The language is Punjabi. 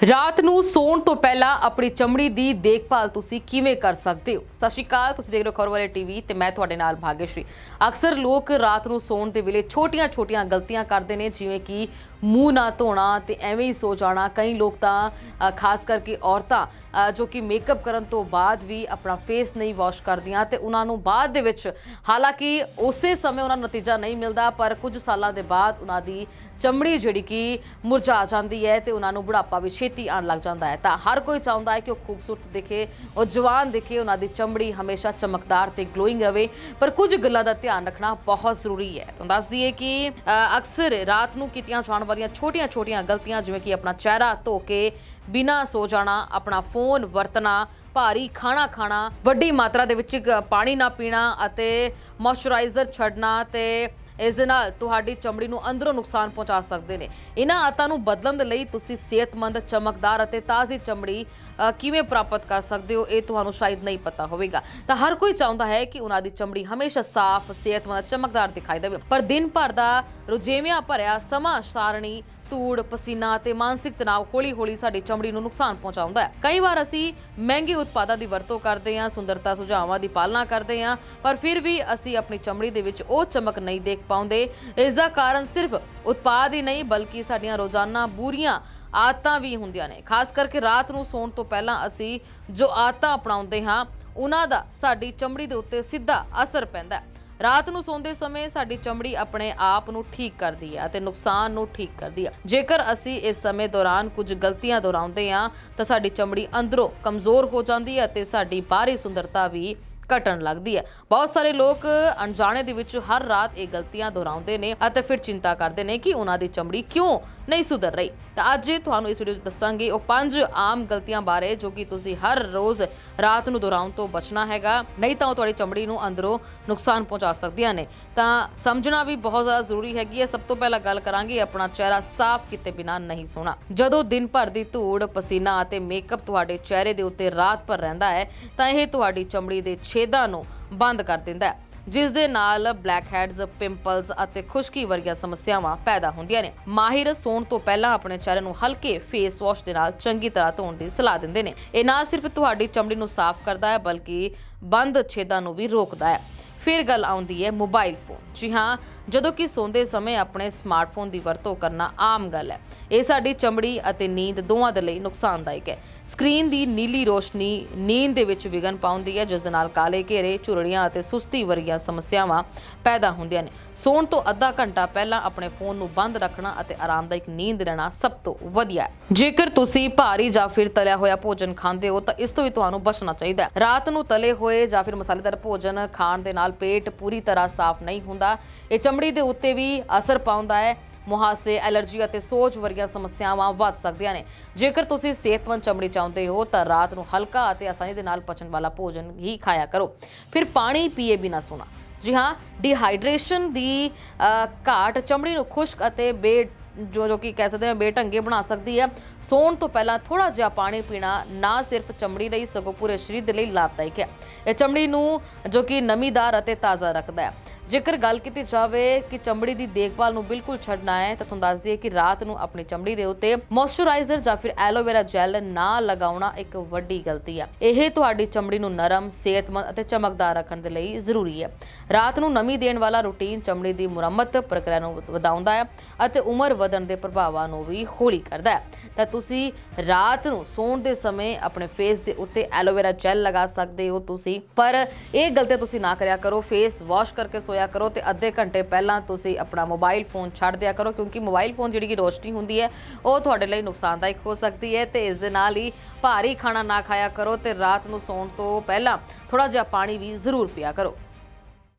ਰਾਤ ਨੂੰ ਸੌਣ ਤੋਂ ਪਹਿਲਾਂ ਆਪਣੀ ਚਮੜੀ ਦੀ ਦੇਖਭਾਲ ਤੁਸੀਂ ਕਿਵੇਂ ਕਰ ਸਕਦੇ ਹੋ? ਸਤਿ ਸ਼੍ਰੀ ਅਕਾਲ, ਤੁਸੀਂ ਦੇਖ ਰਹੇ ਹੋ ਖਬਰ ਵਾਲੇ ਟੀਵੀ ਤੇ ਮੈਂ ਤੁਹਾਡੇ ਨਾਲ ਭਾਗਯਸ਼੍ਰੀ। ਅਕਸਰ ਲੋਕ ਰਾਤ ਨੂੰ ਸੌਣ ਦੇ ਵੇਲੇ ਛੋਟੀਆਂ-ਛੋਟੀਆਂ ਗਲਤੀਆਂ ਕਰਦੇ ਨੇ, ਜਿਵੇਂ ਕਿ ਮੂੰਹ ਨਾ ਧੋਣਾ ਤੇ ਐਵੇਂ ਹੀ ਸੋ ਜਾਣਾ। ਕਈ ਲੋਕ ਤਾਂ ਖਾਸ ਕਰਕੇ ਔਰਤਾਂ ਜੋ ਕਿ ਮੇਕਅਪ ਕਰਨ ਤੋਂ ਬਾਅਦ ਵੀ ਆਪਣਾ ਫੇਸ ਨਹੀਂ ਵਾਸ਼ ਕਰਦੀਆਂ ਤੇ ਉਹਨਾਂ ਨੂੰ ਬਾਅਦ ਦੇ ਵਿੱਚ ਹਾਲਾਂਕਿ ਉਸੇ ਸਮੇਂ ਉਹਨਾਂ ਨੂੰ ਨਤੀਜਾ ਨਹੀਂ ਮਿਲਦਾ, ਪਰ ਕੁਝ ਸਾਲਾਂ ਦੇ ਬਾਅਦ ਉਹਨਾਂ ਦੀ ਚਮੜੀ ਜਿਹੜੀ ਕਿ ਮੁਰਝਾ ਜਾਂਦੀ ਹੈ ਤੇ ਉਹਨਾਂ ਨੂੰ ਬੁਢਾਪਾ ਵੀ ਛੇਤੀ ਆਉਣ ਲੱਗ ਜਾਂਦਾ ਹੈ। ਤਾਂ ਹਰ ਕੋਈ ਚਾਹੁੰਦਾ ਹੈ ਕਿ ਉਹ ਖੂਬਸੂਰਤ ਦਿਖੇ, ਉਹ ਜਵਾਨ ਦਿਖੇ, ਉਹਨਾਂ ਦੀ ਚਮੜੀ ਹਮੇਸ਼ਾ ਚਮਕਦਾਰ ਤੇ ਗਲੋਇੰਗ ਰਹੇ। ਪਰ ਕੁਝ ਗੱਲਾਂ ਦਾ ਧਿਆਨ ਰੱਖਣਾ ਬਹੁਤ ਜ਼ਰੂਰੀ ਹੈ। ਤੁਹਾਨੂੰ ਦੱਸ ਦਈਏ ਕਿ ਅਕਸਰ ਰਾਤ ਨੂੰ ਕੀਤੀਆਂ ਜਾਣ ਵਾਲੀਆਂ ਛੋਟੀਆਂ-ਛੋਟੀਆਂ ਗਲਤੀਆਂ, ਜਿਵੇਂ ਕਿ ਆਪਣਾ ਚਿਹਰਾ ਧੋ ਕੇ ਬਿਨਾਂ ਸੋ ਜਾਣਾ, ਆਪਣਾ ਫੋਨ ਵਰਤਣਾ, ਭਾਰੀ ਖਾਣਾ ਖਾਣਾ, ਵੱਡੀ ਮਾਤਰਾ ਦੇ ਵਿੱਚ ਪਾਣੀ ਨਾ ਪੀਣਾ ਅਤੇ ਮੋਇਸਚਰਾਈਜ਼ਰ ਛੱਡਣਾ ਤੇ ਇਸ ਦੇ ਨਾਲ ਤੁਹਾਡੀ ਚਮੜੀ ਨੂੰ ਅੰਦਰੋਂ ਨੁਕਸਾਨ ਪਹੁੰਚਾ ਸਕਦੇ ਨੇ। ਇਹਨਾਂ ਆਤਾਂ ਨੂੰ ਬਦਲਣ ਦੇ ਲਈ ਤੁਸੀਂ ਸਿਹਤਮੰਦ, ਚਮਕਦਾਰ ਅਤੇ ਤਾਜ਼ੀ ਚਮੜੀ ਕਿਵੇਂ ਪ੍ਰਾਪਤ ਕਰ ਸਕਦੇ ਹੋ, ਇਹ ਤੁਹਾਨੂੰ ਸ਼ਾਇਦ ਨਹੀਂ ਪਤਾ ਹੋਵੇਗਾ। ਤਾਂ ਹਰ ਕੋਈ ਚਾਹੁੰਦਾ ਹੈ ਕਿ ਉਹਨਾਂ ਦੀ ਚਮੜੀ ਹਮੇਸ਼ਾ ਸਾਫ਼, ਸਿਹਤਮੰਦ, ਚਮਕਦਾਰ ਦਿਖਾਈ ਦੇਵੇ। ਪਰ ਦਿਨ ਭਰ ਦਾ ਰੁਝੇਵਿਆਂ ਭਰਿਆ ਸਮਾਂ ਸਾਰਣੀ ਧੂੜ, ਪਸੀਨਾ ਅਤੇ ਮਾਨਸਿਕ ਤਣਾਅ ਹੌਲੀ-ਹੌਲੀ ਸਾਡੀ ਚਮੜੀ ਨੂੰ ਨੁਕਸਾਨ ਪਹੁੰਚਾਉਂਦਾ ਹੈ। ਕਈ ਵਾਰ ਅਸੀਂ ਮਹਿੰਗੇ ਉਤਪਾਦਾਂ ਦੀ ਵਰਤੋਂ ਕਰਦੇ ਹਾਂ, ਸੁੰਦਰਤਾ ਸੁਝਾਵਾਂ ਦੀ ਪਾਲਣਾ ਕਰਦੇ ਹਾਂ, ਪਰ ਫਿਰ ਵੀ ਅਸੀਂ ਆਪਣੀ ਚਮੜੀ ਦੇ ਵਿੱਚ ਉਹ ਚਮਕ ਨਹੀਂ ਦੇਖ ਪਾਉਂਦੇ। ਇਸ ਦਾ ਕਾਰਨ ਸਿਰਫ ਉਤਪਾਦ ਹੀ ਨਹੀਂ, ਬਲਕਿ ਸਾਡੀਆਂ ਰੋਜ਼ਾਨਾ ਬੁਰੀਆਂ ਆਦਤਾਂ ਵੀ ਹੁੰਦੀਆਂ ਨੇ। ਖਾਸ ਕਰਕੇ ਰਾਤ ਨੂੰ ਸੌਣ ਤੋਂ ਪਹਿਲਾਂ ਅਸੀਂ ਜੋ ਆਦਤਾਂ ਅਪਣਾਉਂਦੇ ਹਾਂ, ਉਹਨਾਂ ਦਾ ਸਾਡੀ ਚਮੜੀ ਦੇ ਉੱਤੇ ਸਿੱਧਾ ਅਸਰ ਪੈਂਦਾ ਹੈ। ਰਾਤ ਨੂੰ ਸੌਂਦੇ ਸਮੇਂ ਸਾਡੀ ਚਮੜੀ ਆਪਣੇ ਆਪ ਨੂੰ ਠੀਕ ਕਰਦੀ ਹੈ ਅਤੇ ਨੁਕਸਾਨ ਨੂੰ ਠੀਕ ਕਰਦੀ ਹੈ। ਜੇਕਰ ਅਸੀਂ ਇਸ ਸਮੇਂ ਦੌਰਾਨ ਕੁਝ ਗਲਤੀਆਂ ਦੁਹਰਾਉਂਦੇ ਹਾਂ, ਤਾਂ ਸਾਡੀ ਚਮੜੀ ਅੰਦਰੋਂ ਕਮਜ਼ੋਰ ਹੋ ਜਾਂਦੀ ਹੈ ਅਤੇ ਸਾਡੀ ਬਾਹਰੀ ਸੁੰਦਰਤਾ ਵੀ ਘਟਣ ਲੱਗਦੀ ਹੈ। ਬਹੁਤ ਸਾਰੇ ਲੋਕ ਅਣਜਾਣੇ ਦੇ ਵਿੱਚ ਹਰ ਰਾਤ ਇਹ ਗਲਤੀਆਂ ਦੁਹਰਾਉਂਦੇ ਨੇ ਅਤੇ ਫਿਰ ਚਿੰਤਾ ਕਰਦੇ ਨੇ ਕਿ ਉਹਨਾਂ ਦੀ ਚਮੜੀ ਕਿਉਂ ਨਹੀਂ ਸੁਧਰ ਰਹੀ। ਤਾਂ ਅੱਜ ਤੁਹਾਨੂੰ ਇਸ ਵੀਡੀਓ ਵਿੱਚ ਦੱਸਾਂਗੇ ਉਹ ਪੰਜ ਆਮ ਗਲਤੀਆਂ ਬਾਰੇ ਜੋ ਕਿ ਤੁਸੀਂ ਹਰ ਰੋਜ਼ ਰਾਤ ਨੂੰ ਦੁਹਰਾਉਣ ਤੋਂ ਬਚਣਾ ਹੈਗਾ। ਨਹੀਂ ਤਾਂ ਉਹ ਤੁਹਾਡੀ ਚਮੜੀ ਨੂੰ ਅੰਦਰੋਂ ਨੁਕਸਾਨ ਪਹੁੰਚਾ ਸਕਦੀਆਂ ਨੇ। ਤਾਂ ਸਮਝਣਾ ਵੀ ਬਹੁਤ ਜ਼ਿਆਦਾ ਜ਼ਰੂਰੀ ਹੈਗੀ ਹੈ। ਸਭ ਤੋਂ ਪਹਿਲਾਂ ਗੱਲ ਕਰਾਂਗੇ ਆਪਣਾ ਚਿਹਰਾ ਸਾਫ਼ ਕੀਤੇ ਬਿਨਾਂ ਨਹੀਂ ਸੋਣਾ। ਜਦੋਂ ਦਿਨ ਭਰ ਦੀ ਧੂੜ, ਪਸੀਨਾ ਅਤੇ ਮੇਕਅਪ ਤੁਹਾਡੇ ਚਿਹਰੇ ਦੇ ਉੱਤੇ ਰਾਤ ਭਰ ਰਹਿੰਦਾ ਹੈ, ਤਾਂ ਇਹ ਤੁਹਾਡੀ ਚਮੜੀ ਦੇ ਛੇਦਾਂ ਨੂੰ ਬੰਦ ਕਰ ਦਿੰਦਾ ਹੈ। ਜਿਸ ਦੇ ਨਾਲ ਬਲੈਕ ਹੈਡਸ ਪਿੰਪਲਸ ਅਤੇ ਖੁਸ਼ਕੀ ਵਰਗੀਆਂ ਸਮੱਸਿਆਵਾਂ ਪੈਦਾ ਹੁੰਦੀਆਂ ਨੇ। ਮਾਹਿਰ ਸੌਣ ਤੋਂ ਪਹਿਲਾਂ ਆਪਣੇ ਚਿਹਰੇ ਨੂੰ ਹਲਕੇ ਫੇਸ ਵਾਸ਼ ਦੇ ਨਾਲ ਚੰਗੀ ਤਰ੍ਹਾਂ ਧੋਣ ਦੀ ਸਲਾਹ ਦਿੰਦੇ ਨੇ। ਇਹ ਨਾ ਸਿਰਫ ਤੁਹਾਡੀ ਚਮੜੀ ਨੂੰ ਸਾਫ਼ ਕਰਦਾ ਹੈ, ਬਲਕਿ ਬੰਦ ਛੇਦਾਂ ਨੂੰ ਵੀ ਰੋਕਦਾ ਹੈ। ਫਿਰ ਗੱਲ ਆਉਂਦੀ ਹੈ ਮੋਬਾਈਲ ਫੋਨ ਜੀ ਹਾਂ, ਜਦੋਂ ਕਿ ਸੌਂਦੇ ਸਮੇਂ ਆਪਣੇ ਸਮਾਰਟਫੋਨ ਦੀ ਵਰਤੋਂ ਕਰਨਾ ਆਮ ਗੱਲ ਹੈ। ਇਹ ਸਾਡੀ ਚਮੜੀ ਅਤੇ ਨੀਂਦ ਦੋਵਾਂ ਦੇ ਲਈ ਨੁਕਸਾਨਦਾਇਕ ਹੈ। ਸਕਰੀਨ ਦੀ ਨੀਲੀ ਰੋਸ਼ਨੀ ਨੀਂਦ ਦੇ ਵਿੱਚ ਵਿਘਨ ਪਾਉਂਦੀ ਹੈ, ਜਿਸ ਦੇ ਨਾਲ ਕਾਲੇ ਘੇਰੇ, ਝੁਰੜੀਆਂ ਅਤੇ ਸੁਸਤੀ ਵਰਗੀਆਂ ਸਮੱਸਿਆਵਾਂ ਪੈਦਾ ਹੁੰਦੀਆਂ ਨੇ। ਸੌਣ ਤੋਂ ਅੱਧਾ ਘੰਟਾ ਪਹਿਲਾਂ ਆਪਣੇ ਫੋਨ ਨੂੰ ਬੰਦ ਰੱਖਣਾ ਅਤੇ ਆਰਾਮਦਾਇਕ ਨੀਂਦ ਲੈਣਾ ਸਭ ਤੋਂ ਵਧੀਆ ਹੈ। ਜੇਕਰ ਤੁਸੀਂ ਭਾਰੀ ਜਾਂ ਫਿਰ ਤਲਿਆ ਹੋਇਆ ਭੋਜਨ ਖਾਂਦੇ ਹੋ, ਤਾਂ ਇਸ ਤੋਂ ਵੀ ਤੁਹਾਨੂੰ ਬਚਣਾ ਚਾਹੀਦਾ ਹੈ। ਰਾਤ ਨੂੰ ਤਲੇ ਹੋਏ ਜਾਂ ਫਿਰ ਮਸਾਲੇਦਾਰ ਭੋਜਨ ਖਾਣ ਦੇ ਨਾਲ ਪੇਟ ਪੂਰੀ ਤਰ੍ਹਾਂ ਸਾਫ਼ ਨਹੀਂ ਹੁੰਦਾ। ਇਹ ਚਮੜੀ ਦੇ ਉੱਤੇ ਵੀ ਅਸਰ ਪਾਉਂਦਾ ਹੈ। ਮੁਹਾਸੇ, ਐਲਰਜੀ ਅਤੇ ਸੋਜ ਵਰਗੀਆਂ ਸਮੱਸਿਆਵਾਂ ਵੱਧ ਸਕਦੀਆਂ ਨੇ। ਜੇਕਰ ਤੁਸੀਂ ਸਿਹਤਮੰਦ ਚਮੜੀ ਚਾਹੁੰਦੇ ਹੋ, ਤਾਂ ਰਾਤ ਨੂੰ ਹਲਕਾ ਅਤੇ ਆਸਾਨੀ ਦੇ ਨਾਲ ਪਚਣ ਵਾਲਾ ਭੋਜਨ ਹੀ ਖਾਇਆ ਕਰੋ। ਫਿਰ ਪਾਣੀ ਪੀਏ ਬਿਨਾ ਸੋਣਾ। ਜੀ ਹਾਂ, ਡੀਹਾਈਡਰੇਸ਼ਨ ਦੀ ਘਾਟ ਚਮੜੀ ਨੂੰ ਖੁਸ਼ਕ ਅਤੇ ਬੇ, ਜੋ ਜੋ ਕਿ ਕਹਿ ਸਕਦੇ ਹਾਂ ਬੇਢੰਗੇ ਬਣਾ ਸਕਦੀ ਹੈ। ਸੌਣ ਤੋਂ ਪਹਿਲਾਂ ਥੋੜਾ ਜਿਹਾ ਪਾਣੀ ਪੀਣਾ ਨਾ ਸਿਰਫ ਚਮੜੀ ਲਈ, ਸਗੋਂ ਪੂਰੇ ਸਰੀਰ ਦੇ ਲਈ ਲਾਭਦਾਇਕ ਹੈ। ਇਹ ਚਮੜੀ ਨੂੰ ਜੋ ਕਿ ਨਮੀਦਾਰ ਅਤੇ ਤਾਜ਼ਾ ਰੱਖਦਾ ਹੈ। ਜੇਕਰ ਗੱਲ ਕੀਤੀ ਜਾਵੇ ਕਿ ਚਮੜੀ ਦੀ ਦੇਖਭਾਲ ਨੂੰ ਬਿਲਕੁਲ ਛੱਡਣਾ ਹੈ, ਤਾਂ ਤੁਹਾਨੂੰ ਦੱਸ ਦਈਏ ਕਿ ਰਾਤ ਨੂੰ ਆਪਣੀ ਚਮੜੀ ਦੇ ਉੱਤੇ ਮੋਇਸਚਰਾਈਜ਼ਰ ਜਾਂ ਫਿਰ ਐਲੋਵੇਰਾ ਜੈਲ ਨਾ ਲਗਾਉਣਾ ਇੱਕ ਵੱਡੀ ਗਲਤੀ ਹੈ ਇਹ ਤੁਹਾਡੀ ਚਮੜੀ ਨੂੰ ਨਰਮ, ਸਿਹਤਮੰਦ ਅਤੇ ਚਮਕਦਾਰ ਰੱਖਣ ਦੇ ਲਈ ਜ਼ਰੂਰੀ ਹੈ ਰਾਤ ਨੂੰ ਨਮੀ ਦੇਣ ਵਾਲਾ ਰੂਟੀਨ ਚਮੜੀ ਦੀ ਮੁਰੰਮਤ ਪ੍ਰਕਿਰਿਆ ਨੂੰ ਵਧਾਉਂਦਾ ਹੈ ਅਤੇ ਉਮਰ ਵਧਣ ਦੇ ਪ੍ਰਭਾਵਾਂ ਨੂੰ ਵੀ ਹੌਲੀ ਕਰਦਾ ਹੈ ਤਾਂ ਤੁਸੀਂ ਰਾਤ ਨੂੰ ਸੌਣ ਦੇ ਸਮੇਂ ਆਪਣੇ ਫੇਸ ਦੇ ਉੱਤੇ ਐਲੋਵੇਰਾ ਜੈਲ ਲਗਾ ਸਕਦੇ ਹੋ ਤੁਸੀਂ, ਪਰ ਇਹ ਗਲਤੀ ਤੁਸੀਂ ਨਾ ਕਰਿਆ ਕਰੋ। ਫੇਸ ਵਾਸ਼ ਕਰਕੇ ਸੋ ਸੋਇਆ ਕਰੋ ਤੇ ਅੱਧੇ ਘੰਟੇ ਪਹਿਲਾਂ ਤੁਸੀਂ ਆਪਣਾ ਮੋਬਾਈਲ ਫੋਨ ਛੱਡ ਦਿਆ ਕਰੋ, ਕਿਉਂਕਿ ਮੋਬਾਈਲ ਫੋਨ ਜਿਹੜੀ ਕਿ ਰੋਸ਼ਨੀ ਹੁੰਦੀ ਹੈ, ਉਹ ਤੁਹਾਡੇ ਲਈ ਨੁਕਸਾਨਦਾਇਕ ਹੋ ਸਕਦੀ ਹੈ ਤੇ ਇਸ ਦੇ ਨਾਲ ਹੀ ਭਾਰੀ ਖਾਣਾ ਨਾ ਖਾਇਆ ਕਰੋ ਤੇ ਰਾਤ ਨੂੰ ਸੌਣ ਤੋਂ ਪਹਿਲਾਂ ਥੋੜਾ ਜਿਹਾ ਪਾਣੀ ਵੀ ਜ਼ਰੂਰ ਪੀਆ ਕਰੋ।